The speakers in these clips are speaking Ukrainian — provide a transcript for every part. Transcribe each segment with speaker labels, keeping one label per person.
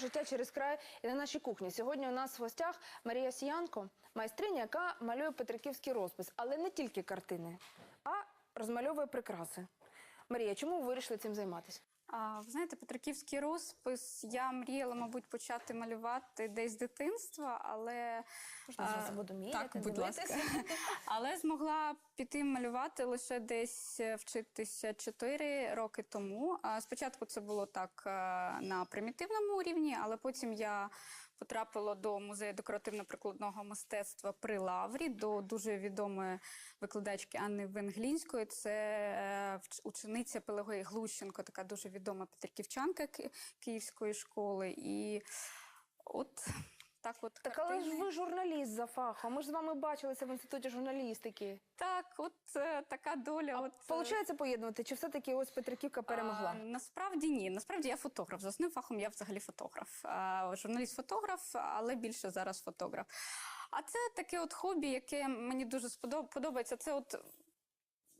Speaker 1: життя через край і на нашій кухні. Сьогодні у нас в гостях Марія Сіянко, майстриня, яка малює петриківський розпис, але не тільки картини, а розмальовує прикраси. Марія, чому ви вирішили цим займатися?
Speaker 2: А, ви знаєте, Петриківський розпис я мріяла, мабуть, почати малювати десь з дитинства, але
Speaker 1: Можна
Speaker 2: а,
Speaker 1: буду міряти,
Speaker 2: так, будь ласка. але змогла піти малювати лише десь е, вчитися 4 роки тому. А, спочатку це було так е, на примітивному рівні, але потім я потрапила до музею декоративно-прикладного мистецтва при Лаврі, до дуже відомої викладачки Анни Венглінської. Це е, учениця Пелагої Глущенко, така дуже відома петриківчанка Київської школи. І от так от
Speaker 1: Так, але ж ви журналіст за фахом. Ми ж з вами бачилися в інституті журналістики.
Speaker 2: Так, от е, така доля. от, е,
Speaker 1: Получається поєднувати, чи все-таки ось Петриківка перемогла?
Speaker 2: А, насправді ні. Насправді я фотограф. За основним фахом я взагалі фотограф. А, журналіст-фотограф, але більше зараз фотограф. А це таке от хобі, яке мені дуже сподоб- подобається. Це от.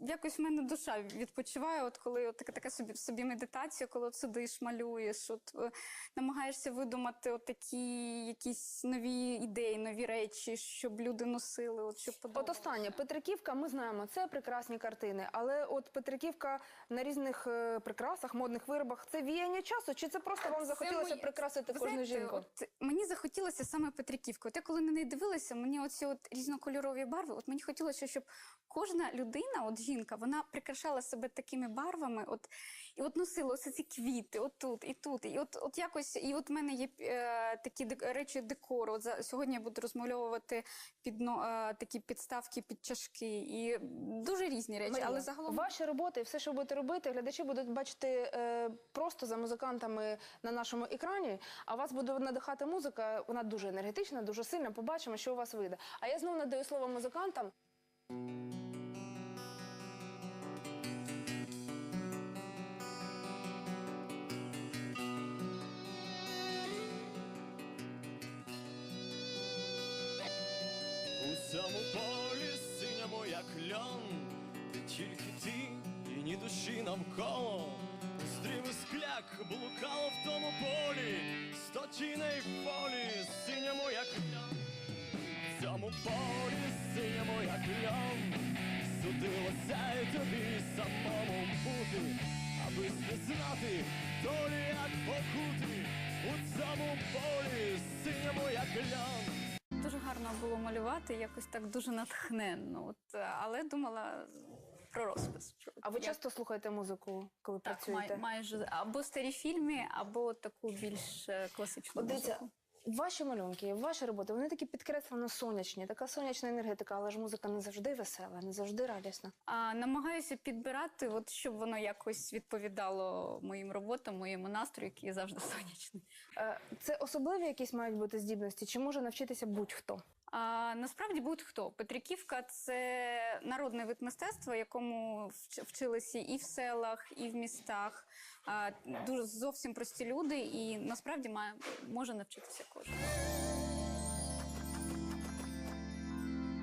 Speaker 2: Якось в мене душа відпочиває, от коли от така, така собі, собі медитація, коли от сидиш, малюєш, от е, намагаєшся видумати от такі якісь нові ідеї, нові речі, щоб люди носили, от щоб
Speaker 1: От останнє Петриківка, ми знаємо, це прекрасні картини. Але от Петриківка на різних е, прикрасах, модних виробах це віяння часу, чи це просто вам
Speaker 2: Це
Speaker 1: захотілося
Speaker 2: моє-
Speaker 1: прикрасити кожну
Speaker 2: знаєте,
Speaker 1: жінку?
Speaker 2: От мені захотілося саме Петриківку. От я коли на неї дивилася, мені оці от різнокольорові барви. От мені хотілося, щоб кожна людина, от жінка, вона прикрашала себе такими барвами, от і от носила ось ці квіти, от тут і тут. І от, от якось, і от в мене є е, такі речі декору. От за сьогодні я буду розмальовувати підно, е, такі підставки під чашки. І дуже різні речі,
Speaker 1: Марія,
Speaker 2: але загалом
Speaker 1: ваші роботи і все, що ви будете робити, глядачі будуть бачити е, просто за музикантами на нашому екрані. А вас буде надихати музика. Вона дуже енергетична, дуже сильна. Побачимо, що у вас вийде. А я знову надаю слово музикантам.
Speaker 3: Цьому полі синьому, як льон, де тільки ти і ні душі навколо. Стріми скляк блукало в тому полі, сто тіней полі, синьому, як льон. В цьому полі синьому, як льон, судилося й тобі самому бути, аби знати долі, як покути. У цьому полі синьому, як льон.
Speaker 2: Дуже гарно було малювати, якось так дуже натхненно. От, е, але думала про розпис.
Speaker 1: А ви часто слухаєте музику, коли
Speaker 2: так,
Speaker 1: працюєте?
Speaker 2: май, майже або старі фільми, або таку більш е, класичну
Speaker 1: дивіться,
Speaker 2: музику.
Speaker 1: Ваші малюнки, ваші роботи, вони такі підкреслено сонячні, така сонячна енергетика, але ж музика не завжди весела, не завжди радісна.
Speaker 2: А, намагаюся підбирати, от, щоб воно якось відповідало моїм роботам, моєму настрою, який завжди сонячний.
Speaker 1: Е, Це особливі якісь мають бути здібності, чи може навчитися будь-хто?
Speaker 2: А, насправді будь-хто. Петриківка це народний вид мистецтва, якому вчилися і в селах, і в містах. А, дуже зовсім прості люди, і насправді має, може навчитися 好的